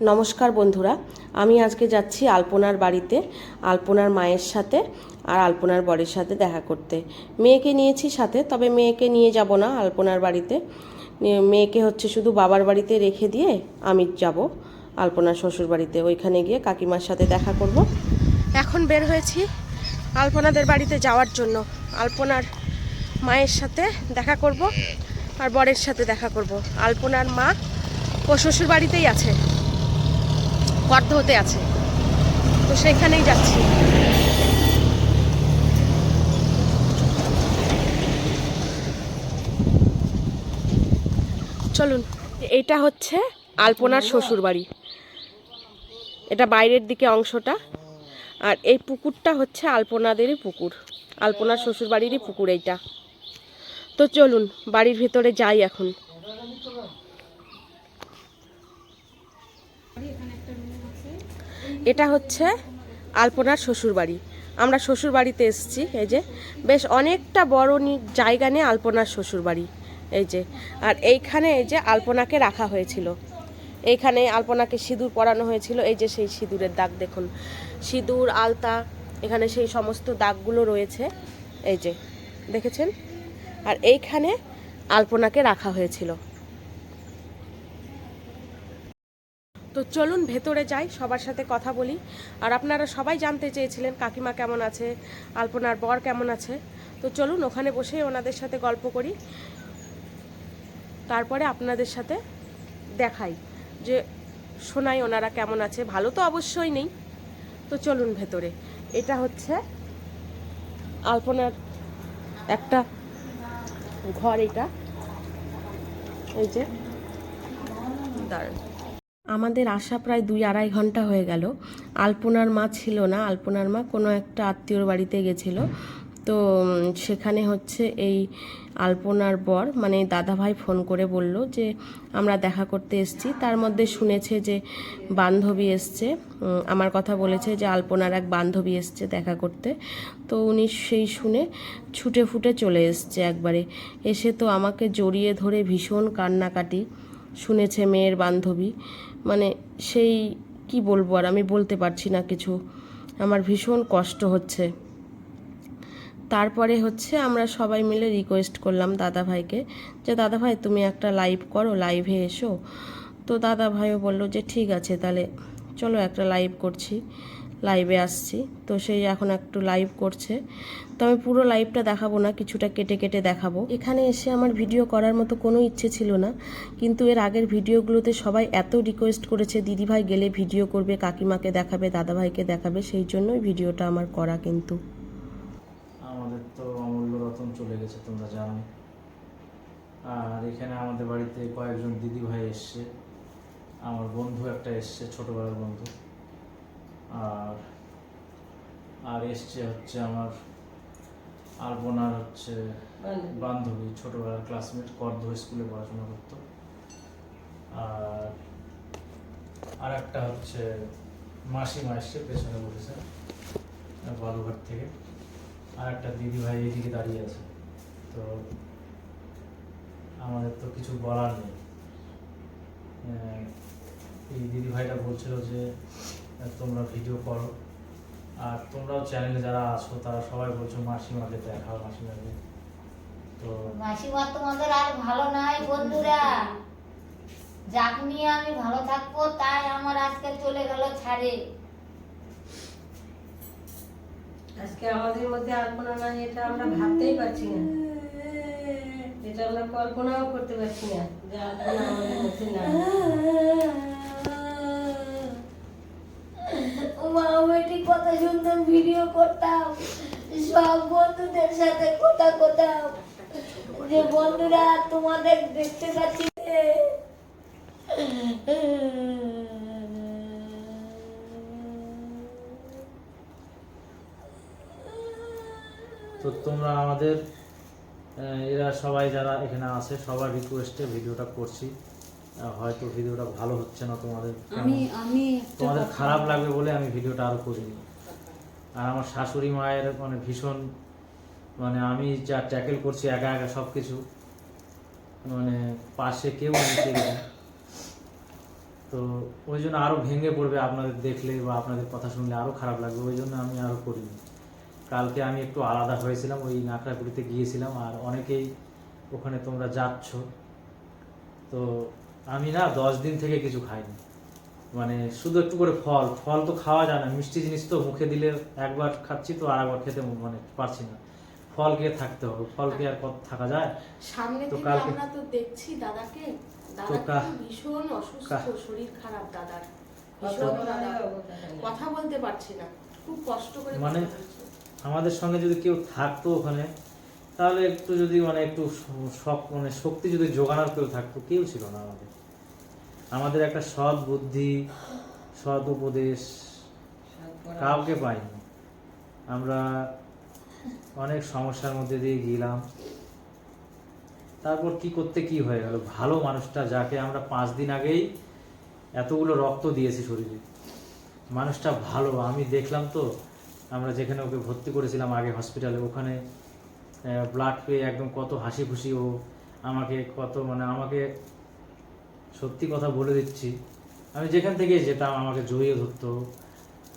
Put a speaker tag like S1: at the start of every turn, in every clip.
S1: নমস্কার বন্ধুরা, আমি আজকে যাচ্ছি আলপনার বাড়িতে, আলপনার মায়ের সাথে আর আলপনার বরের সাথে দেখা করতে। মেয়েকে নিয়েছি সাথে, তবে মেয়েকে নিয়ে যাব না আলপনার বাড়িতে। মেয়েকে হচ্ছে শুধু বাবার বাড়িতে রেখে দিয়ে আমি যাব আলপনার শ্বশুর বাড়িতে। ওইখানে গিয়ে কাকিমার সাথে দেখা করব। এখন বের হয়েছি আলপনাদের বাড়িতে যাওয়ার জন্য। আলপনার মায়ের সাথে দেখা করব আর বরের সাথে দেখা করব। আলপনার মা ও শ্বশুর বাড়িতেই আছে। বদ্ধ হতে আছে। তো সেখানেই যাচ্ছি। চলুন। এটা হচ্ছে আলপনার শ্বশুর বাড়ি এটা বাইরের দিকে অংশটা। আর এই পুকুরটা হচ্ছে আলপনাদেরই পুকুর। আলপনার শ্বশুর বাড়িরই পুকুর এইটা। তো চলুন, বাড়ির ভিতরে যাই এখন। এটা হচ্ছে আলপনার শ্বশুর বাড়ি আমরা শ্বশুর বাড়িতে এসেছি, এই যে। বেশ অনেকটা বড় জায়গা নিয়ে আলপনার শ্বশুর বাড়ি এই যে। আর এইখানে এই যে আলপনাকে রাখা হয়েছিল। এইখানে আলপনাকে সিঁদুর পরানো হয়েছিল, এই যে সেই সিঁদুরের দাগ দেখুন। সিঁদুর, আলতা, এখানে সেই সমস্ত দাগগুলো রয়েছে, এই যে। দেখেছেন? আর এইখানে আলপনাকে রাখা হয়েছিল। তো চলুন ভেতরে যাই, সবার সাথে কথা বলি। আর আপনারা সবাই জানতে চেয়েছিলেন কাকিমা কেমন আছে, আলপনার বর কেমন আছে। তো চলুন ওখানে বসে ওনাদের সাথে গল্প করি। তারপরে আপনাদের সাথে দেখাই যে শোনাই ওনারা কেমন আছে। ভালো তো অবশ্যই নেই। তো চলুন ভেতরে। এটা হচ্ছে আলপনার একটা ঘর এটা। এই যে, দাঁড়ান। আমাদের আসা প্রায় দুই আড়াই ঘণ্টা হয়ে গেল। আলপনার মা ছিল না। আলপনার মা কোনো একটা আত্মীয়র বাড়িতে গেছিল। তো সেখানে হচ্ছে এই আলপনার বর মানে দাদা ভাই ফোন করে বলল যে, আমরা দেখা করতে এসেছি। তার মধ্যে শুনেছে যে বান্ধবী এসছে। আমার কথা বলেছে যে আলপনার এক বান্ধবী এসছে দেখা করতে। তো উনি সেই শুনে ছুটে ফুটে চলে এসছে একবারে। এসে তো আমাকে জড়িয়ে ধরে ভীষণ কান্নাকাটি। শুনেছে মেয়ের বান্ধবী। মানে সেই কি বলব আর, আমি বলতে পারছি না কিছু। আমার ভীষণ কষ্ট হচ্ছে। তারপরে হচ্ছে আমরা সবাই মিলে রিকোয়েস্ট করলাম দাদা ভাইকে যে দাদা ভাই তুমি একটা লাইভ করো লাইভে এসো। তো দাদা ভাইও বলল যে, ঠিক আছে, তাহলে চলো একটা লাইভ করছি। লাইভে আসছি। তো সেই এখন একটু লাইভ করছে। তো আমি পুরো লাইভটা দেখাবো না, কিছুটা কেটে কেটে দেখাবো। এখানে এসে আমার ভিডিও করার মতো কোনো ইচ্ছে ছিল না। কিন্তু এর আগের ভিডিওগুলোতে সবাই এত রিকোয়েস্ট করেছে, দিদিভাই গেলে ভিডিও করবে, কাকিমাকে দেখাবে, দাদাভাইকে দেখাবে। সেই জন্যই ভিডিওটা আমার করা কিন্তু।
S2: আমাদের তো অমূল্য রতন চলে গেছে, তোমরা জানো আর এখানে আমাদের বাড়িতে কয়েকজন দিদি ভাই এসছে। আমার বন্ধু একটা এসছে, ছোটবেলার বন্ধু। আর আর এসছে হচ্ছে আমার আলপনার হচ্ছে বান্ধবী। ছোটবেলার ক্লাসমেট কর্দ স্কুলে পড়াশোনা করতো। আর আর একটা হচ্ছে মাসিমা এসছে পেছনে বসেছে বালুঘাট থেকে। আর একটা দিদি ভাই এইদিকে দাঁড়িয়ে আছে। তো আমাদের তো কিছু বলার নেই। এই দিদি ভাইটা বলছিল যে তোমরা ভিডিও করো। আর তোমরাও চ্যানেলে যারা আছো তারা সবাই বলছো মাসিমাকে দেখাও মাসিমাকে। তো
S3: মাসিমা তোমাদের আর ভালো নাই বন্ধুরা। যাক নিয়ে আমি ভালো থাকব তাই আমার আজকে চলে গেল ছাড়ে
S4: আজকে আমাদের মধ্যে আলপনা নাই এটা আমরা ভাবতেই পারছি না। এটা আমরা কল্পনাও করতে পারছি না যে আলপনা আমাদের মধ্যে নাই।
S3: মা বেটি কত সুন্দর ভিডিও করতাম। সব বন্ধুদের সাথে কথা করতাম যে, বন্ধুরা, তোমাদের দেখতে পাচ্ছি
S2: তো তোমরা আমাদের এরা সবাই যারা এখানে আছে, সবার রিকোয়েস্টে ভিডিওটা করছি। হয়তো ভিডিওটা ভালো হচ্ছে না তোমাদের।
S5: আমি আমি
S2: তোমাদের খারাপ লাগবে বলে আমি ভিডিওটা আরও করিনি। আর আমার শাশুড়ি মায়ের মানে ভীষণ মানে আমি যা ট্যাকেল করছি একা একা সব কিছু মানে পাশে কেউ নেই। তো ওই জন্য আরও ভেঙে পড়বে আপনাদের দেখলে বা আপনাদের কথা শুনলে আরও খারাপ লাগবে ওই জন্য আমি আরও করিনি। কালকে আমি একটু আলাদা হয়েছিলাম ওই নাকড়াকুড়িতে গিয়েছিলাম আর অনেকেই ওখানে তোমরা যাচ্ছ। তো আমি না দশ দিন থেকে কিছু খাইনি। মানে শুধু একটু করে ফল। ফল তো খাওয়া যায় না। মিষ্টি জিনিস তো মুখে দিলে একবার খাচ্ছি তো আর একবার খেতে মানে পারছি না। ফল খেয়ে থাকতে হবে। ফল খেয়ে আর কত থাকা যায়?
S1: সামনে
S2: তো কালকে-
S1: আমরা তো দেখছি দাদাকে। দাদা ভীষণ অসুস্থ শরীর খারাপ দাদার।
S4: কথা
S1: বলতে পারছি না। খুব কষ্ট করে
S2: মানে আমাদের সঙ্গে যদি কেউ থাকতো ওখানে তাহলে একটু যদি মানে একটু মানে শক্তি যদি জোগানোর কেউ থাকতো কেউ ছিল না আমাদের। আমাদের একটা সৎ বুদ্ধি সৎ উপদেশ কাউকে পাইনি। আমরা অনেক সমস্যার মধ্যে দিয়ে গেলাম। তারপর কি করতে কি হয়ে গেল? ভালো মানুষটা যাকে আমরা পাঁচ দিন আগেই এতগুলো রক্ত দিয়েছি শরীরে। মানুষটা ভালো আমি দেখলাম তো আমরা যেখানে ওকে ভর্তি করেছিলাম আগে হসপিটালে ওখানে ব্লাড পেয়ে একদম কত হাসি খুশি ও আমাকে কত মানে আমাকে সত্যি কথা বলে দিচ্ছি। আমি যেখান থেকে যেতাম, আমাকে জড়িয়ে ধরতো।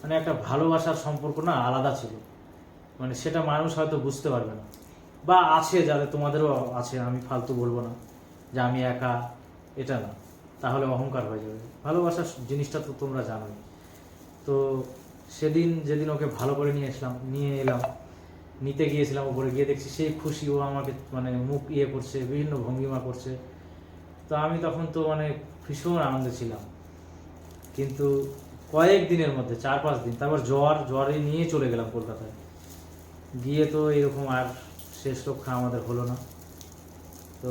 S2: মানে একটা ভালোবাসার সম্পর্ক না আলাদা ছিল। মানে সেটা মানুষ হয়তো বুঝতে পারবে না। বা আছে, যাদের তোমাদেরও আছে, আমি ফালতু বলব না যে আমি একা, এটা না। তাহলে অহংকার হয়ে যাবে। ভালোবাসার জিনিসটা তো তোমরা জানোই। তো সেদিন, যেদিন ওকে ভালো করে নিয়ে আসলাম, নিয়ে এলাম নিতে গিয়েছিলাম উপরে গিয়ে দেখছি সেই খুশি ও আমাকে মানে মুখ ইয়ে করছে বিভিন্ন ভঙ্গিমা করছে। তো আমি তখন তো মানে ভীষণ আনন্দে ছিলাম। কিন্তু কয়েক দিনের মধ্যে চার পাঁচ দিন তারপর জ্বর জ্বরে নিয়ে চলে গেলাম কলকাতায়। গিয়ে তো এরকম আর শেষ রক্ষা আমাদের হলো না। তো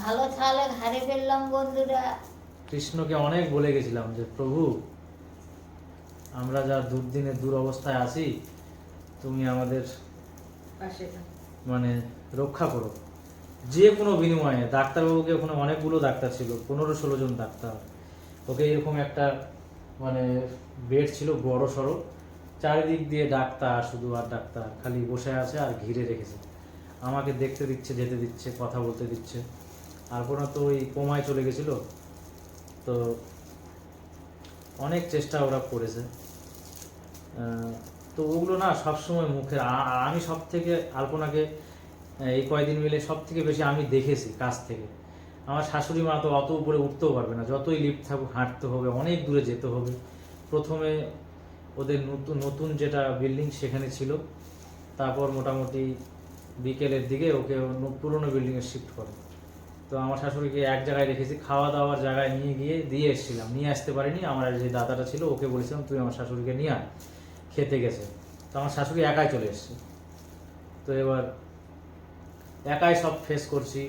S3: ভালো তাহলে হারে ফেললাম বন্ধুরা।
S2: কৃষ্ণকে অনেক বলে গেছিলাম যে প্রভু আমরা যা দুর্দিনে দুরবস্থায় আছি তুমি আমাদের। মানে রক্ষা করো। যে কোনো বিনিময়ে ডাক্তারবাবুকে ওখানে অনেকগুলো ডাক্তার ছিল, পনেরো ষোলো জন ডাক্তার। ওকে এরকম একটা মানে বেড ছিল বড় সড়ো। চারিদিক দিয়ে ডাক্তার, শুধু আর ডাক্তার, খালি বসে আছে আর ঘিরে রেখেছে। আমাকে দেখতে দিচ্ছে, যেতে দিচ্ছে, কথা বলতে দিচ্ছে। আর কোনো তো ওই কোমায় চলে গেছিল। তো অনেক চেষ্টা ওরা করেছে। তো ওগুলো না সবসময় মুখে আমি সব থেকে আলপনাকে এই কয়দিন মিলে সব থেকে বেশি আমি দেখেছি কাছ থেকে। আমার শাশুড়ি মা তো অত উপরে উঠতেও পারবে না। যতই লিফট থাকুক, হাঁটতে হবে, অনেক দূরে যেতে হবে। প্রথমে ওদের নতুন নতুন যেটা বিল্ডিং সেখানে ছিল। তারপর মোটামুটি বিকেলের দিকে ওকে পুরোনো বিল্ডিংয়ে শিফট করে। তো আমার শাশুড়িকে এক জায়গায় রেখেছি খাওয়া দাওয়ার জায়গায় নিয়ে গিয়ে, দিয়ে এসেছিলাম। নিয়ে আসতে পারিনি। আমার যে দাদাটা ছিল, ওকে বলেছিলাম, তুই আমার শাশুড়িকে নিয়ে আয়। খেতে গেছে। তো আমার শাশুড়ি একাই চলে এসছে। তো এবার একাই সব ফেস করছি।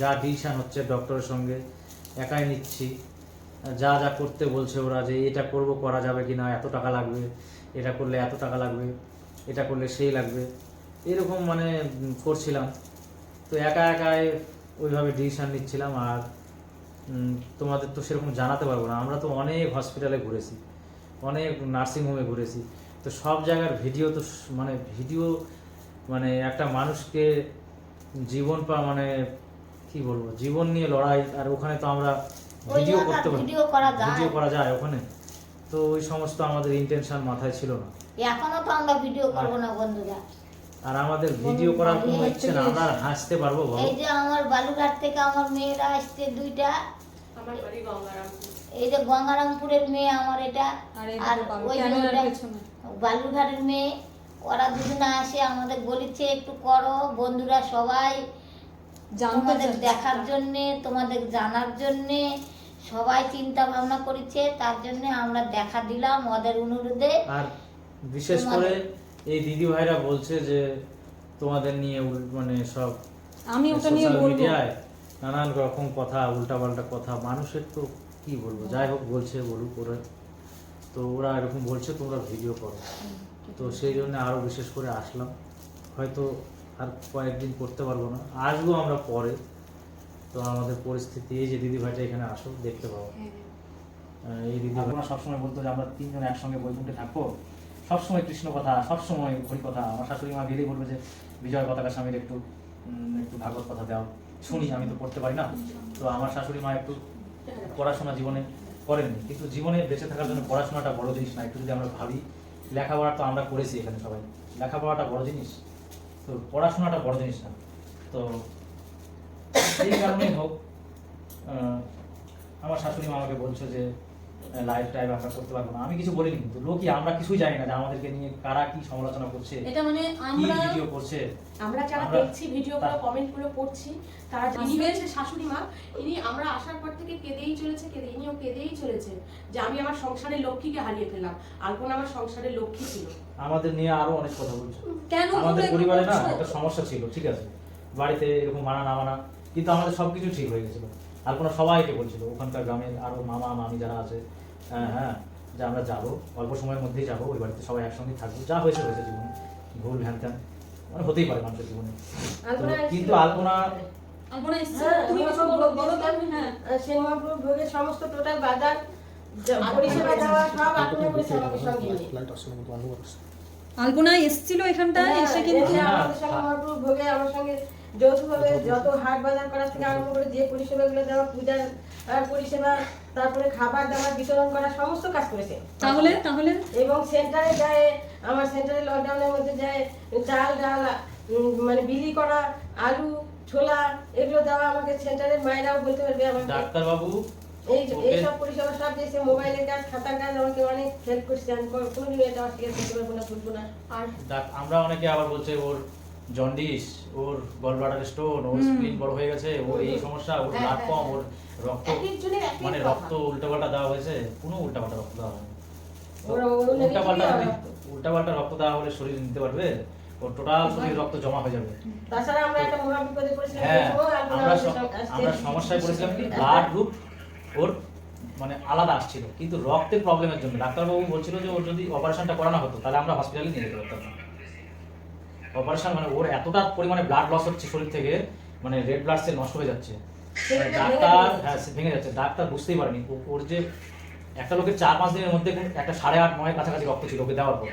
S2: যা ডিসিশন হচ্ছে ডক্টরের সঙ্গে, একাই নিচ্ছি। যা যা করতে বলছে ওরা যে এটা করব, করা যাবে কি না, এত টাকা লাগবে, এটা করলে এত টাকা লাগবে, এটা করলে সেই লাগবে। এরকম মানে করছিলাম। তো একা একাই ওইভাবে ডিসিশন নিচ্ছিলাম আর তোমাদের তো সেরকম জানাতে পারব না। আমরা তো অনেক হসপিটালে ঘুরেছি। অনেক নার্সিংহোমে ঘুরেছি। তো সব জায়গার ভিডিও তো মানে ভিডিও মানে একটা মানুষকে জীবন পা মানে কি বলব জীবন নিয়ে লড়াই আর ওখানে তো আমরা ভিডিও করতে পারি।
S3: ভিডিও করা যায়।
S2: ভিডিও করা যায় ওখানে। তো ওই সমস্ত আমাদের ইন্টেনশন মাথায় ছিল না।
S3: এখনও তো আমরা ভিডিও করব না বন্ধুরা।
S2: আর আমাদের ভিডিও করার কোনো ইচ্ছে না আমরা হাসতে পারব বলো?
S3: এই যে আমার বালুঘাট থেকে আমার মেয়েরা আসছে দুইটা।
S1: আমার বাড়ি গঙ্গারামপুর।
S3: এই যে গঙ্গারামপুরের মেয়ে আমার এটা।
S5: আর
S3: ওই বালুঘাটের মেয়ে ওরা দুজনে আসে আমাদের বলিছে একটু করো বন্ধুরা সবাই তোমাদের দেখার জন্য তোমাদের জানার জন্য সবাই চিন্তা ভাবনা করেছে তার জন্য আমরা দেখা দিলাম ওদের অনুরোধে।
S2: আর বিশেষ করে এই দিদি ভাইরা বলছে যে তোমাদের নিয়ে মানে সব
S5: আমি ওটা নিয়ে বলব।
S2: মিডিয়ায় নানান রকম কথা উল্টাপাল্টা কথা মানুষের তো কি বলব? যাই হোক বলছে বলুক ওরা তো ওরা এরকম বলছে তোমরা ভিডিও করো। তো সেই জন্য আরও বিশেষ করে আসলাম। হয়তো আর কয়েকদিন করতে পারব না। আসব আমরা পরে। তো আমাদের পরিস্থিতি এই যে দিদি ভাইটা এখানে আসো দেখতে পাবো। আহ, এই দিদি আপনারা সবসময় বলতো যে আমরা তিনজন একসঙ্গে বৈকুণ্ঠে থাকব। সবসময় কৃষ্ণ কথা সবসময় হরি কথা। আমার শাশুড়ি মা গেলেই বলবে যে বিজয় পতাকা স্বামীর একটু একটু ভাগবত কথা দাও। শুনি আমি তো পড়তে পারি না। তো আমার শাশুড়ি মা একটু পড়াশোনা জীবনে করেননি। কিন্তু জীবনে বেঁচে থাকার জন্য পড়াশোনাটা বড় জিনিস না। একটু যদি আমরা ভাবি, লেখাপড়া তো আমরা করেছি এখানে সবাই। লেখাপড়াটা বড় জিনিস। তো পড়াশোনাটা বড় জিনিস না। তো এই কারণেই হোক আমার শাশুড়ি মা আমাকে বলছে যে আমরা করতে পারব না। আমি কিছু বলিনি কিন্তু। লোকই আমরা কিছুই জানি না যে আমাদেরকে নিয়ে কারা কি সমালোচনা করছে
S5: এটা মানে আমরা
S2: ভিডিও করছে।
S1: আমরা যারা দেখছি ভিডিওগুলো
S2: তা-
S1: কমেন্টগুলো পড়ছি তারা ইনি হচ্ছে শাশুড়ি মা ইনি আমরা আসার পর থেকে কেঁদেই চলেছে কেঁদে ইনিও কেঁদেই চলেছে যে আমি আমার সংসারের লক্ষ্মীকে হারিয়ে ফেললাম। আলপনা আমার সংসারের লক্ষ্মী ছিল।
S2: আমাদের নিয়ে আরও অনেক কথা বলছে।
S5: কেন
S2: আমাদের পরিবারে না একটা সমস্যা ছিল ঠিক আছে। বাড়িতে এরকম মানা না মানা কিন্তু আমাদের সবকিছু ঠিক হয়ে গেছিল। আর কোনো সবাইকে বলছিল ওখানকার গ্রামের আরও মামা মামি যারা আছে হ্যাঁ হ্যাঁ যে আমরা যাব অল্প সময়ের মধ্যেই যাব ওই বাড়িতে সবাই একসঙ্গে থাকব যা হয়েছে হয়েছে জীবনে ভুল হ্যান ত্যান মানে হতেই পারে মানুষের জীবনে। কিন্তু
S4: এসেছিল।
S2: আলপনা
S5: আলপনা
S4: হ্যাঁ,
S5: হ্যাঁ।
S4: সমস্ত টোটাল বাজার পরিষেবা দেওয়া সব করেছে আমাদের সঙ্গে নিয়ে।
S5: আলপনা এসেছিল এখানটা
S4: হ্যাঁ,
S5: এসে কিন্তু
S4: এসে
S2: হ্যাঁ,
S4: সঙ্গে ভোগে আমার সঙ্গে যৌথভাবে যত হাট বাজার করা থেকে আরম্ভ করে যে পরিষেবাগুলো দেওয়া পূজার পরিষেবা তারপরে খাবার দাবার বিতরণ করা সমস্ত কাজ করেছে।
S5: তাহলে তাহলে?
S4: এবং সেন্টারে যায় আমার সেন্টারে লকডাউনের মধ্যে যায় চাল ডাল মানে বিলি করা আলু ছোলা এগুলো দেওয়া আমাকে সেন্টারের মায়েরাও বলতে পারবে আমাকে।
S2: ডাক্তারবাবু
S4: এই। এইসব পরিষেবা সব দিয়েছে মোবাইলের কাজ খাতার কাজ আমাকে অনেক হেল্প করছে। আমি কোনো- কোনোদিনও এটা অস্বীকার করতে পারব না ভুলবো না।
S1: আর?
S2: আমরা অনেকে আবার বলছে ওর জন্ডিস ওর গল ব্লাডার স্টোন ওর স্প্লিন বড় হয়ে গেছে ওর এই সমস্যা ওর
S1: হ্যাঁ,
S2: ব্লাড
S1: হ্যাঁ,
S2: কম
S1: হ্যাঁ।
S2: ওর রক্ত মানে। রক্ত উল্টাপাল্টা দেওয়া হয়েছে কোনো উল্টাপাল্টা রক্ত দেওয়া হয়নি। উল্টাপাল্টা যদি। উল্টাপাল্টা রক্ত দেওয়া হলে শরীর নিতে পারবে ওর টোটাল শরীর রক্ত জমা হয়ে যাবে।
S4: তাছাড়া আমরা একটা মহা বিপদে পড়েছিলাম
S2: হ্যাঁ আমরা সমস্যায় পড়েছিলাম কি ব্লাড গ্রুপ ওর মানে আলাদা আসছিল কিন্তু রক্তের প্রবলেমের জন্য। ডাক্তারবাবু বলছিল যে ওর যদি অপারেশনটা করানো হতো তাহলে আমরা হসপিটালে নিয়ে যেতে পারতাম। অপারেশন মানে ওর এতটা পরিমাণে ব্লাড লস হচ্ছে শরীর থেকে মানে রেড ব্লাড সেল নষ্ট হয়ে যাচ্ছে। ডাক্তার হ্যাঁ ভেঙে যাচ্ছে। ডাক্তার বুঝতেই পারেনি। ওর যে একটা লোকের চার পাঁচ দিনের মধ্যে একটা সাড়ে আট নয় কাছাকাছি রক্ত ছিল ওকে দেওয়ার পর।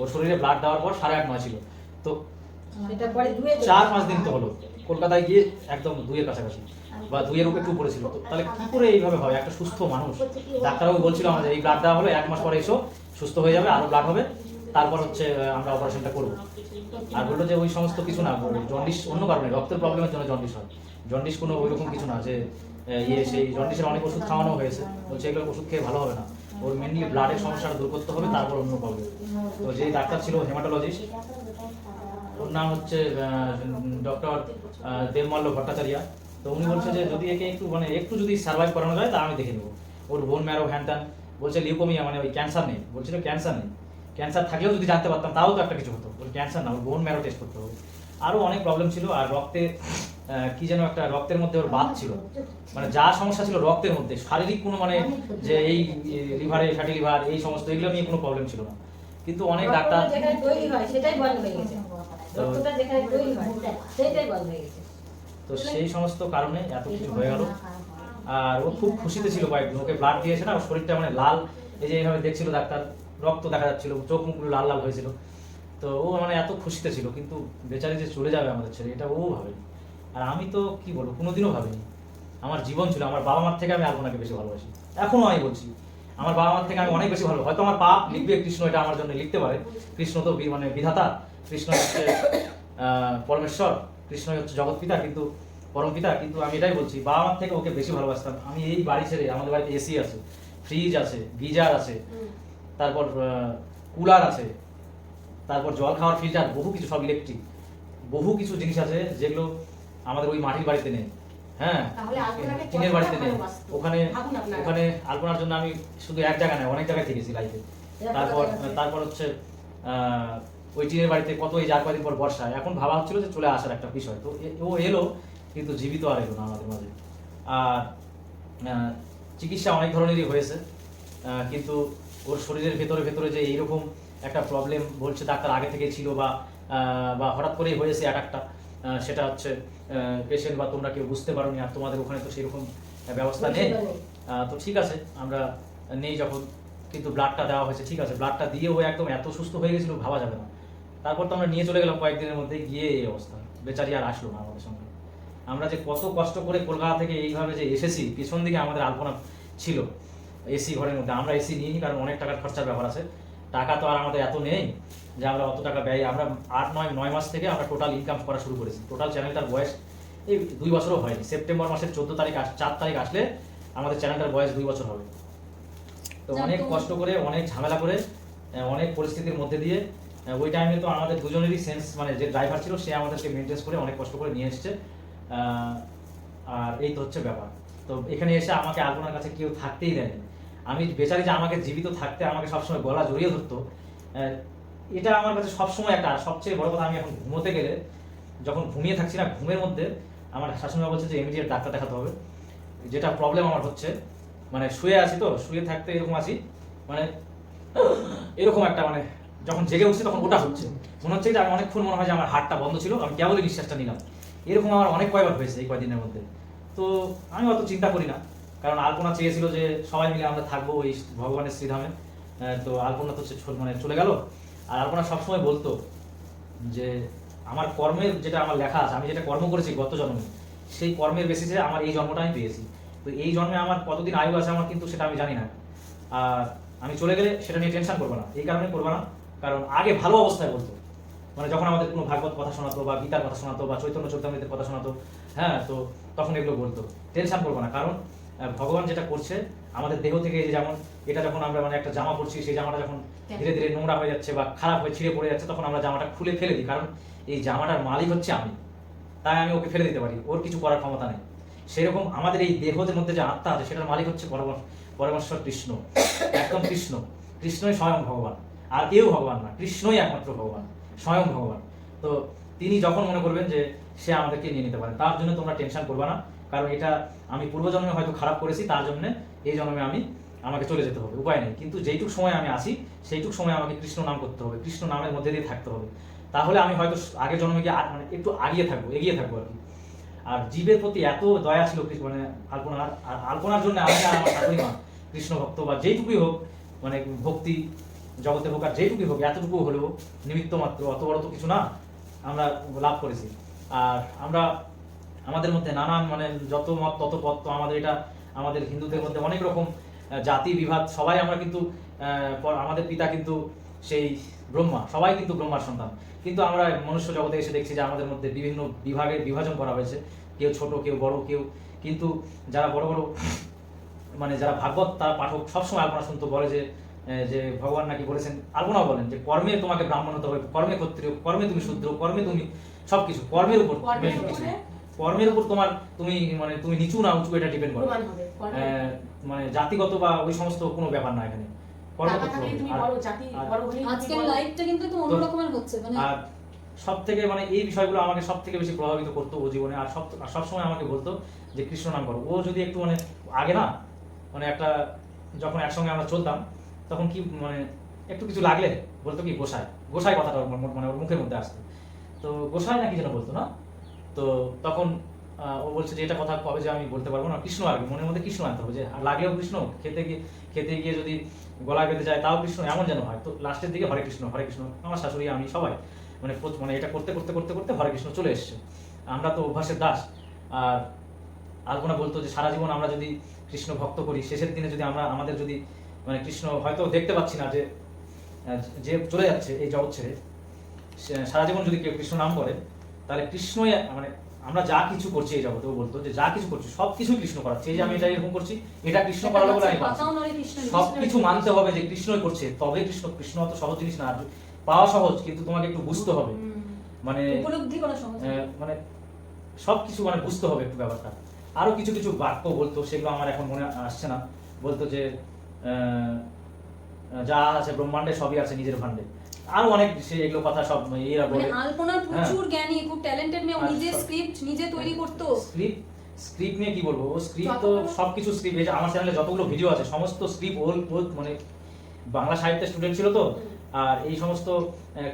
S2: ওর শরীরে ব্লাড দেওয়ার পর সাড়ে আট নয় ছিল। তো। চার পাঁচ দিন তো হলো। কলকাতায় গিয়ে একদম দুইয়ের কাছাকাছি বা দুইয়ের উপর একটু পড়েছিল তো। তাহলে কি করে এইভাবে হয়? একটা সুস্থ মানুষ। ডাক্তারবাবু বলছিল আমাদের এই ব্লাড দেওয়া হলো এক মাস পরে এসো সুস্থ হয়ে যাবে আরও ব্লাড হবে। তারপর হচ্ছে আমরা অপারেশনটা করব। আর বলল যে ওই সমস্ত কিছু না জন্ডিস অন্য কারণে, রক্তের প্রবলেমের জন্য জন্ডিস হয়। জন্ডিস কোনো ওইরকম কিছু না যে ইয়ে সেই জন্ডিসের অনেক ওষুধ খাওয়ানো হয়েছে। বলছে, এগুলো ওষুধ খেয়ে ভালো হবে না। ওর মেনলি ব্লাডের সমস্যাটা দূর করতে হবে, তারপর অন্য প্রবলেম তো যেই ডাক্তার ছিল হেমাটোলজিস্ট ওর নাম হচ্ছে ডক্টর দেবমাল্য ভট্টাচার্য। তো উনি বলছে যে, যদি একে একটু মানে একটু যদি সার্ভাইভ করানো যায়, তা আমি দেখে নেব। ওর বোন ম্যারো হ্যান্টান বলছে লিউকোমিয়া মানে ওই ক্যান্সার নেই। বলছিল ক্যান্সার নেই। ক্যান্সার থাকলেও যদি জানতে পারতাম তাও তো একটা কিছু হতো। ওর ক্যান্সার না ওর বোন ম্যারো টেস্ট করতে হবে। আরও অনেক প্রবলেম ছিল আর রক্তে কি যেন একটা রক্তের মধ্যে ওর বাত ছিল। মানে যা সমস্যা ছিল রক্তের মধ্যে শারীরিক কোনো মানে যে এই লিভারে ফ্যাটি লিভার এই সমস্ত এগুলো নিয়ে কোনো প্রবলেম ছিল না। কিন্তু অনেক ডাক্তার তো- সেই সমস্ত কারণে এত কিছু হয়ে গেল। আর ও খুব খুশিতে ছিল কয়েকদিন ওকে ব্লাড দিয়েছে না ওর শরীরটা মানে লাল। এই যে এইভাবে দেখছিল ডাক্তার রক্ত দেখা যাচ্ছিল, চোখ মুখগুলো লাল লাল হয়েছিল। তো ও মানে এত খুশিতে ছিল, কিন্তু বেচারি যে চলে যাবে আমাদের ছেলে, এটা ও ভাবেনি। আর আমি তো কি বলব, কোনোদিনও ভাবিনি। আমার জীবন ছিল, আমার বাবা মার থেকে আমি আলপনাকে বেশি ভালোবাসি। এখনও আমি বলছি, আমার বাবা মার থেকে আমি অনেক বেশি ভালো হয়তো আমার পাপ লিখবে কৃষ্ণ, এটা আমার জন্য লিখতে পারে। কৃষ্ণ তো মানে বিধাতা, কৃষ্ণ হচ্ছে পরমেশ্বর কৃষ্ণ হচ্ছে জগৎ পিতা, কিন্তু পরম পিতা। কিন্তু আমি এটাই বলছি বাবা মার থেকে ওকে বেশি ভালোবাসতাম। আমি এই বাড়ি ছেড়ে, আমাদের বাড়িতে এসি আছে, ফ্রিজ আছে, গিজার আছে। তারপর কুলার আছে তারপর জল খাওয়ার ফিল্টার বহু কিছু সব ইলেকট্রিক বহু কিছু জিনিস আছে যেগুলো আমাদের ওই মাটির বাড়িতে নেই। হ্যাঁ? টিনের বাড়িতে নেই। ওখানে ওখানে আলপনার জন্য আমি শুধু এক জায়গায় নয় অনেক জায়গায় থেকেছি লাইফে তারপর তারপর হচ্ছে ওই টিনের বাড়িতে কত এই চার কদিন পর বর্ষা। এখন ভাবা হচ্ছিল যে চলে আসার একটা বিষয়। তো ও এলো কিন্তু জীবিত আর এলো না আমাদের মাঝে। আর চিকিৎসা অনেক ধরনেরই হয়েছে। কিন্তু ওর শরীরের ভেতরে ভেতরে যে এইরকম একটা প্রবলেম বলছে ডাক্তার আগে থেকে ছিল বা বা হঠাৎ করেই হয়েছে অ্যাটাকটা সেটা হচ্ছে পেশেন্ট বা তোমরা কেউ বুঝতে পারোনি আর তোমাদের ওখানে তো সেরকম ব্যবস্থা নেই। তো ঠিক আছে আমরা নেই যখন কিন্তু ব্লাডটা দেওয়া হয়েছে ঠিক আছে ব্লাডটা দিয়ে ও একদম এত সুস্থ হয়ে গেছিল ভাবা যাবে না। তারপর তো আমরা নিয়ে চলে গেলাম কয়েকদিনের মধ্যে গিয়ে এই অবস্থা বেচারি আর আসলো না আমাদের সঙ্গে। আমরা যে কত কষ্ট করে কলকাতা থেকে এইভাবে যে এসেছি পিছন দিকে আমাদের আলপনা ছিল এসি ঘরের মধ্যে। আমরা এসি নিইনি কারণ অনেক টাকার খরচার ব্যাপার আছে। টাকা তো আর আমাদের এত নেই যে আমরা অত টাকা ব্যয় আমরা আট নয় নয় মাস থেকে আমরা টোটাল ইনকাম করা শুরু করেছি। টোটাল চ্যানেলটার বয়স এই দুই বছরও হয়নি। সেপ্টেম্বর মাসের চোদ্দ তারিখ আস চার তারিখ আসলে আমাদের চ্যানেলটার বয়স দুই বছর হবে। তো অনেক কষ্ট করে অনেক ঝামেলা করে অনেক পরিস্থিতির মধ্যে দিয়ে ওই টাইমে তো আমাদের দুজনেরই সেন্স মানে যে ড্রাইভার ছিল সে আমাদেরকে মেনটেন করে অনেক কষ্ট করে নিয়ে এসছে। আর এই তো হচ্ছে ব্যাপার। তো এখানে এসে আমাকে আলপনার কাছে কেউ থাকতেই দেয়নি। আমি বেচারি যে আমাকে জীবিত থাকতে, আমাকে সবসময় গলা জড়িয়ে ধরতো এটা আমার কাছে সবসময় একটা সবচেয়ে বড় কথা আমি এখন ঘুমোতে গেলে, যখন ঘুমিয়ে থাকছি না ঘুমের মধ্যে, আমার শাশুড়ি মা বলছে যে ইমিডিয়েট ডাক্তার দেখাতে হবে। যেটা প্রবলেম আমার হচ্ছে মানে শুয়ে আছি তো, শুয়ে থাকতে এরকম আছি মানে এরকম একটা মানে যখন জেগে উঠছি তখন ওটা হচ্ছে। মনে হচ্ছে যে আমি অনেকক্ষণ মনে হয় যে আমার হাতটা বন্ধ ছিল, আমি কেবলই নিঃশ্বাসটা নিলাম। এরকম আমার অনেক কয়বার হয়েছে এই কয়দিনের মধ্যে। তো আমি অত চিন্তা করি না। কারণ আলপনা চেয়েছিল যে সবাই মিলে আমরা থাকব ওই ভগবানের শ্রীধামে। তো আলপনা তো মানে চলে গেল। আর আলপনা সবসময় বলতো যে, আমার কর্মের যেটা আমার লেখা আছে, আমি যেটা কর্ম করেছি গত জন্মে, সেই কর্মের বেসিসে আমার এই জন্মটা আমি পেয়েছি। তো এই জন্মে আমার কতদিন আয়ু আছে আমার কিন্তু সেটা আমি জানি না। আর আমি চলে গেলে সেটা নিয়ে টেনশন করব না। এই কারণে করব না। কারণ আগে ভালো অবস্থায় বলতো। মানে যখন আমাদের কোনো ভাগবত কথা শোনাতো বা গীতার কথা শোনাতো বা চৈতন্য চৈতন্যদের কথা শোনাতো হ্যাঁ তো তখন এগুলো বলতো। টেনশন করব না। কারণ ভগবান যেটা করছে আমাদের দেহ থেকে যে যেমন এটা যখন আমরা মানে একটা জামা পরছি সেই জামাটা যখন ধীরে ধীরে নোংরা হয়ে যাচ্ছে বা খারাপ হয়ে ছিঁড়ে পড়ে যাচ্ছে তখন আমরা জামাটা খুলে ফেলে দিই। কারণ এই জামাটার মালিক হচ্ছে আমি। তাই আমি ওকে ফেলে দিতে পারি। ওর কিছু করার ক্ষমতা নেই। সেরকম আমাদের এই দেহের মধ্যে যে আত্মা আছে সেটার মালিক হচ্ছে পরম- পরমেশ্বর কৃষ্ণ। একদম কৃষ্ণ। কৃষ্ণই স্বয়ং ভগবান। আর কেউ ভগবান না। কৃষ্ণই একমাত্র ভগবান। স্বয়ং ভগবান। তো তিনি যখন মনে করবেন যে সে আমাদেরকে নিয়ে নিতে পারে তার জন্য তোমরা টেনশন করবে না। কারণ এটা আমি পূর্বজন্মে হয়তো খারাপ করেছি, তার জন্য এই জন্মে আমি আমাকে চলে যেতে হবে, উপায় নেই। কিন্তু যেইটুক সময় আমি আসি সেইটুক সময় আমাকে কৃষ্ণ নাম করতে হবে, কৃষ্ণ নামের মধ্যে দিয়ে থাকতে হবে। তাহলে আমি হয়তো আগের জন্মে গিয়ে মানে একটু আগিয়ে থাকব, এগিয়ে থাকব আর কি। আর জীবের প্রতি এত দয়া ছিল মানে আলপনার, আর আলপনার জন্য আমি আর আমার মা কৃষ্ণ ভক্ত বা যেইটুকুই হোক মানে ভক্তি, জগতে হোক আর যেইটুকুই হোক, এতটুকু হলেও নিমিত্ত মাত্র অত বড় তো কিছু না, আমরা লাভ করেছি। আর আমরা আমাদের মধ্যে নানান মানে যত মত তত পথ তো আমাদের এটা আমাদের হিন্দুদের মধ্যে অনেক রকম জাতি বিভাগ সবাই আমরা কিন্তু আমাদের পিতা কিন্তু সেই ব্রহ্মা সবাই কিন্তু ব্রহ্মার সন্তান কিন্তু আমরা মনুষ্য জগতে এসে দেখছি যে আমাদের মধ্যে বিভিন্ন বিভাগে বিভাজন করা হয়েছে কেউ ছোট কেউ বড় কেউ কিন্তু যারা বড় বড় মানে যারা ভাগবত তারা পাঠক সবসময় আলপনা শুনতো বলে যে যে ভগবান নাকি বলেছেন আল্পনাও বলেন যে কর্মে তোমাকে ব্রাহ্মণ হতে হবে কর্মে ক্ষত্রিয় কর্মে তুমি শূদ্র কর্মে তুমি সবকিছু কর্মের উপর কিছু। কর্মের উপর তোমার তুমি মানে তুমি নিচু না উঁচু এটা ডিপেন্ড করে। আহ, মানে জাতিগত বা ওই সমস্ত কোনো ব্যাপার না এখানে। আর-
S5: মানে
S2: আর সব থেকে মানে এই বিষয়গুলো আমাকে সব থেকে বেশি প্রভাবিত করতো ও জীবনে। আর সব আর সবসময় আমাকে বলতো যে কৃষ্ণ নাম করো। ও যদি একটু মানে আগে না মানে একটা যখন একসঙ্গে আমরা চলতাম তখন কি মানে একটু কিছু লাগলে বলতো কি গোসাই। গোসাই কথাটা ওর মানে ওর মুখের মধ্যে আসতো। তো গোসাই নাকি যেন বলতো না? তো তখন ও বলছে যে, এটা কথা কবে যে আমি বলতে পারব না। কৃষ্ণ আর মনের মধ্যে কৃষ্ণ আনতে হবে যে, আর লাগলেও কৃষ্ণ, খেতে গিয়ে খেতে গিয়ে যদি গলা বেঁধে যায়, তাও কৃষ্ণ, এমন যেন হয়। তো লাস্টের দিকে হরে কৃষ্ণ হরে কৃষ্ণ, আমার শাশুড়ি, আমি সবাই মানে মানে এটা করতে করতে করতে করতে হরে কৃষ্ণ চলে এসছে। আমরা তো অভ্যাসের দাস, আর আলপনা বলতো যে, সারা জীবন আমরা যদি কৃষ্ণ ভক্ত করি, শেষের দিনে যদি আমরা, আমাদের যদি মানে কৃষ্ণ হয়তো দেখতে পাচ্ছি না যে যে চলে যাচ্ছে এই জগৎ ছেড়ে সারা জীবন যদি কেউ কৃষ্ণ নাম করে তাহলে কৃষ্ণই মানে আমরা যা কিছু করছি এই জগতে বলতো যে যা কিছু করছি সব কিছুই কৃষ্ণ করাচ্ছে। এই যে আমি এটা এরকম করছি এটা কৃষ্ণ করালো বলে আমি সব কিছু মানতে হবে যে কৃষ্ণই করছে তবে কৃষ্ণ কৃষ্ণ অত সহজ জিনিস না। পাওয়া সহজ কিন্তু তোমাকে একটু বুঝতে হবে। মানে
S5: উপলব্ধি করা সহজ।
S2: মানে সব কিছু মানে বুঝতে হবে একটু ব্যাপারটা। আরও কিছু কিছু বাক্য বলতো সেগুলো আমার এখন মনে আসছে না। বলতো যে আহ, যা আছে ব্রহ্মাণ্ডে সবই আছে নিজের ভাণ্ডে। আরও অনেক এগুলো কথা সব এরা
S5: মানে
S2: বলে।
S5: আলপনা প্রচুর জ্ঞানী খুব ট্যালেন্টেড মেয়ে নিজে স্ক্রিপ্ট নিজে তৈরি করতো।
S2: স্ক্রিপ্ট স্ক্রিপ্ট নিয়ে কি বলব? ও স্ক্রিপ্ট তো সবকিছু স্ক্রিপ্ট এই যে আমার চ্যানেলে যতগুলো ভিডিও আছে সমস্ত স্ক্রিপ্ট ওর মানে বাংলা সাহিত্যের স্টুডেন্ট ছিল তো? আর এই সমস্ত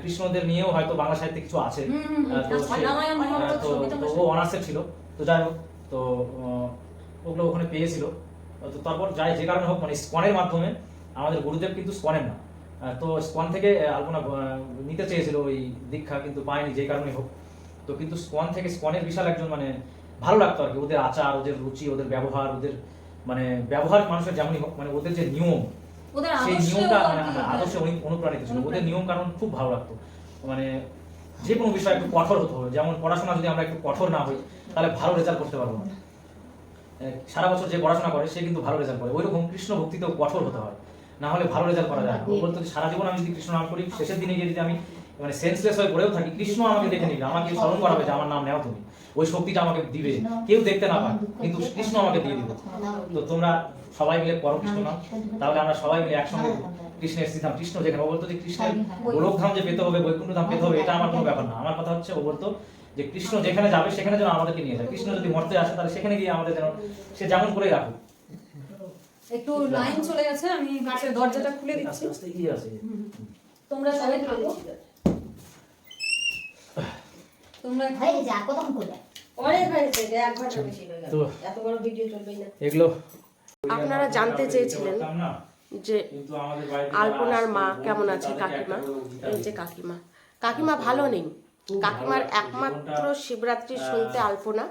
S2: কৃষ্ণদের নিয়েও হয়তো বাংলা সাহিত্যে কিছু আছে। তো ও অনার্সের ছিল। তো যাই হোক তো ওগুলো ওখানে পেয়েছিল। তো তারপর যাই যে কারণে হোক মানে স্কনের মাধ্যমে আমাদের গুরুদেব কিন্তু স্কনের না। তো স্কন থেকে আলপনা নিতে চেয়েছিল ওই দীক্ষা কিন্তু পায়নি যে কারণে হোক। তো কিন্তু স্কন থেকে স্কনের বিশাল একজন মানে ভালো লাগতো আর কি। ওদের আচার ওদের রুচি ওদের ব্যবহার ওদের মানে ব্যবহার মানুষের যেমনই হোক মানে ওদের যে নিয়ম সেই নিয়মটা মানে। আদর্শে অনুপ্রাণিত ছিল। ওদের নিয়ম কারণ খুব ভালো লাগতো। মানে যে কোনো বিষয়ে একটু কঠোর হতে হবে। যেমন পড়াশোনা যদি আমরা একটু কঠোর না হই তাহলে ভালো রেজাল্ট করতে পারব না। সারা বছর যে পড়াশোনা করে সে কিন্তু ভালো রেজাল্ট করে। ওইরকম কৃষ্ণ ভক্তিতেও কঠোর হতে হয়। না হলে ভালো রেজাল্ট করা যায় না। বলতো সারা জীবন আমি যদি কৃষ্ণ নাম করি শেষের দিনে গিয়ে যদি আমি মানে সেন্সলেস হয়ে পড়েও থাকি কৃষ্ণ আমাকে দেখে নিবে আমাকে স্মরণ করাবে যে আমার নাম নেও তুমি। ওই শক্তিটা আমাকে দিবে। কেউ দেখতে না পায় কিন্তু কৃষ্ণ আমাকে দিয়ে দিবে। তো তোমরা সবাই মিলে করো কৃষ্ণ নাম। তাহলে আমরা সবাই মিলে একসঙ্গে কৃষ্ণের শ্রীধাম কৃষ্ণ যেখানে ও বলতো যে কৃষ্ণের গোলকধাম যে পেতে হবে বৈকুণ্ঠ ধাম পেতে হবে এটা আমার কোনো ব্যাপার না। আমার কথা হচ্ছে ও বলতো যে কৃষ্ণ যেখানে যাবে সেখানে যেন আমাদেরকে নিয়ে যায়। কৃষ্ণ যদি মরতে আসে তাহলে সেখানে গিয়ে আমাদের যেন সে যেমন করে রাখুক।
S5: একটু লাইন চলে গেছে আমি দরজাটা খুলে দিচ্ছি। তোমরা সবাই থাকো। তোমরা
S3: ভাই যা কতক্ষণ করবে
S4: অনেক হয়েছে যে এক ঘণ্টা বেশি হয়ে গেল এত বড় ভিডিও চলবেই না।
S2: এগুলো
S1: আপনারা জানতে চেয়েছিলেন যে আলপনার মা কেমন আছে কাকিমা? এই যে কাকিমা। কাকিমা ভালো নেই। কাকিমার একমাত্র শিবরাত্রি শুনতে আলপনা।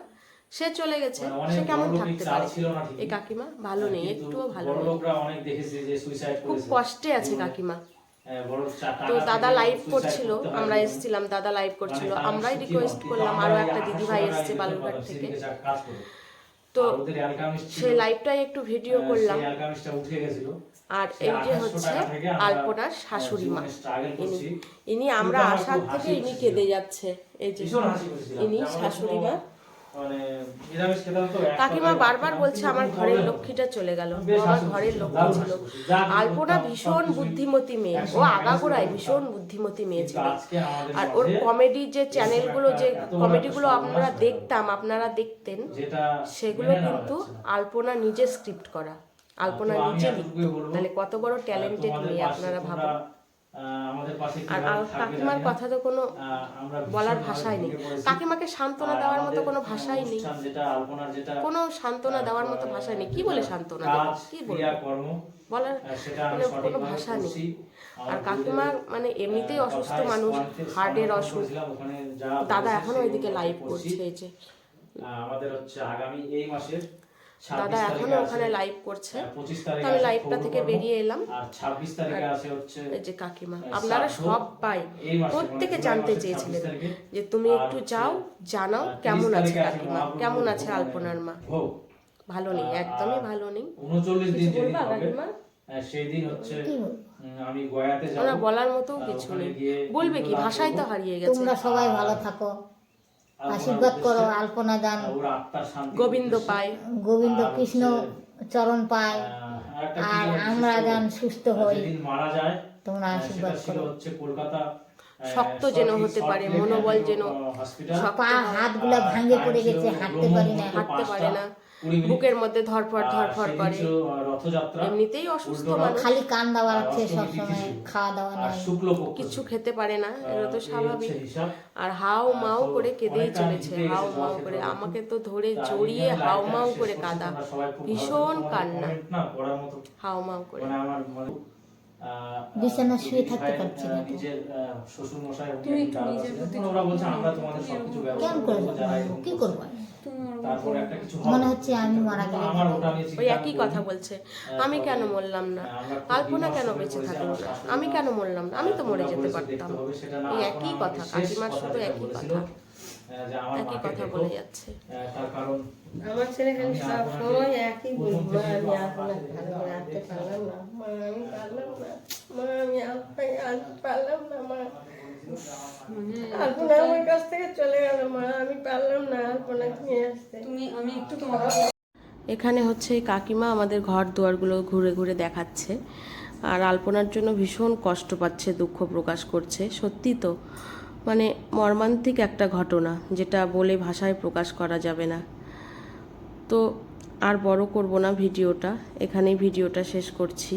S1: সে চলে গেছে
S2: মানে
S1: সে কেমন থাকতে পারে? এই কাকিমা ভালো নেই
S2: কিন্তু
S1: একটুও ভালো নেই। খুব কষ্টে আছে কাকিমা।
S2: টাকা
S1: তো দাদা লাইভ করছিল আমরা। এসেছিলাম দাদা লাইভ করছিল।
S2: মানে
S1: আমরাই রিকোয়েস্ট করলাম
S2: আমরা আরও
S1: একটা দিদি ভাই এসছে বালুরঘাট থেকে। তো সেই লাইভটাই একটু ভিডিও করলাম।
S2: উঠে গেছিল।
S1: আর এই যে হচ্ছে আলপনার শাশুড়ি মা। ইনি ইনি আমরা আসার থেকে ইনি কেঁদে যাচ্ছে। এই যে। ইনি শাশুড়ি মা
S2: মানে
S1: কাকিমা বারবার বলছে আমার ঘরের লক্ষ্মীটা চলে গেল। আমার ঘরের লক্ষ্মী ছিল। আলপনা ভীষণ বুদ্ধিমতী মেয়ে। ও আগাগোড়ায় ভীষণ বুদ্ধিমতী মেয়ে ছিল। আর ওর কমেডি যে চ্যানেলগুলো যে কমেডিগুলো আপনারা দেখতাম আপনারা দেখতেন সেগুলো কিন্তু আলপনা নিজে স্ক্রিপ্ট করা। আলপনা নিজে লিখত তাহলে কত বড় ট্যালেন্টেড মেয়ে আপনারা ভাবুন।
S2: আমাদের পাশে
S1: আর কাকিমার কথা তো কোনো বলার ভাষাই নেই। কাকিমাকে সান্ত্বনা দেওয়ার মতো কোনো ভাষাই নেই। কোনো সান্ত্বনা দেওয়ার মতো
S2: আহ,
S1: ভাষা নেই। কি বলে সান্ত্বনা
S2: কাজ,
S1: কি বলব? বলার মানে কোনো ভাষা নেই। আর কাকিমা মানে এমনিতেই অসুস্থ মানুষ হার্টের অসুখ। দাদা এখনও ওইদিকে লাইভ
S2: করছি।
S1: এই যে।
S2: আমাদের হচ্ছে আগামী এই মাসের 26
S1: দাদা
S2: তারিখে এখনও
S1: ওখানে লাইভ করছে।
S2: আহ, 25
S1: তো
S2: তারিখে
S1: আমি লাইভটা থেকে বেরিয়ে এলাম।
S2: আর 26 তারিখে আছে হচ্ছে
S1: এই যে কাকিমা। আপনারা
S2: শ্রাদ্ধ।
S1: সবাই প্রত্যেকে জানতে চেয়েছিলেন যে তুমি একটু যাও জানাও কেমন আছে কাকিমা কেমন আছে আলপনার মা। ভালো নেই একদমই ভালো নেই।
S2: 39 দিন
S1: বলবা কাকিমা?
S2: সেই দিন হচ্ছে আমি গয়াতে যাব।
S1: বলার মতো কিছু নেই। বলবে কি? ভাষাই তো হারিয়ে গেছে।
S3: তোমরা সবাই ভালো থাকো। আশীর্বাদ করো আলপনা দান
S1: গোবিন্দ পায়
S3: গোবিন্দ কৃষ্ণ চরণ পায় আর আমরা যেন সুস্থ হই তোমরা আশীর্বাদ করো
S2: হচ্ছে কলকাতা
S1: শক্ত যেন হতে পারে, মনোবল যেন।
S3: পা হাতগুলা ভাঙে পড়ে গেছে হাঁটতে পারি না
S1: হাঁটতে পারে না। বুকের মধ্যে ধরফর ধরফর করে। এমনিতেই অসুস্থ
S2: মানে
S1: মানুষ।
S3: খালি কান দাওয়া রাখছে
S2: সব সময়
S3: সবসময় খাওয়া দাওয়া
S2: আর
S3: নাই।
S1: কিছু খেতে পারে না এটা তো স্বাভাবিক। আর হাও মাও করে কেঁদেই চলেছে হাও মাও করে। আমাকে তো ধরে জড়িয়ে হাও মাও করে কাঁদা। ভীষণ কান্না। হাও মাও করে।
S3: বিছানায় শুয়ে থাকতে পারছি না
S2: নিজের শ্বশুর মশাই
S5: তুমি একটু নিজের প্রতি
S2: ওরা বলছে আমরা তোমাদের সবকিছু ব্যবস্থা
S3: কেন
S2: করব,
S3: কি। করব? মনে হচ্ছে আমি মারা গেলে
S1: ওই একই কথা বলছে। আমি কেন মরলাম না? আলপনা কেন বেঁচে থাকল? না আমি কেন মরলাম না? আমি তো মরে যেতে পারতাম। এই একই কথা কাকিমার শুধু একই কথা।
S2: যে আমার মাকে
S1: কথা বলে যাচ্ছে।
S2: তার কারণ
S4: আমার ছেলে খালি সব সময় একই বলি
S2: প্রথম
S4: মা
S2: থেকে
S4: আমি
S2: তো
S4: ভালো করে আনতে পারলাম না মা আমি পারলাম না মা আমি আলপনাই আনতে পারলাম না মা। আলপনা আমার কাছ থেকে চলে গেল মা আমি পারলাম না আলপনা নিয়ে আসতে।
S5: তুমি আমি একটু
S1: এখানে হচ্ছে কাকিমা আমাদের ঘর দুয়ারগুলো ঘুরে ঘুরে দেখাচ্ছে আর আলপনার জন্য ভীষণ কষ্ট পাচ্ছে দুঃখ প্রকাশ করছে সত্যি তো। মানে মর্মান্তিক একটা ঘটনা যেটা বলে ভাষায় প্রকাশ করা যাবে না। তো আর বড় করব না ভিডিওটা, এখানেই ভিডিওটা শেষ করছি।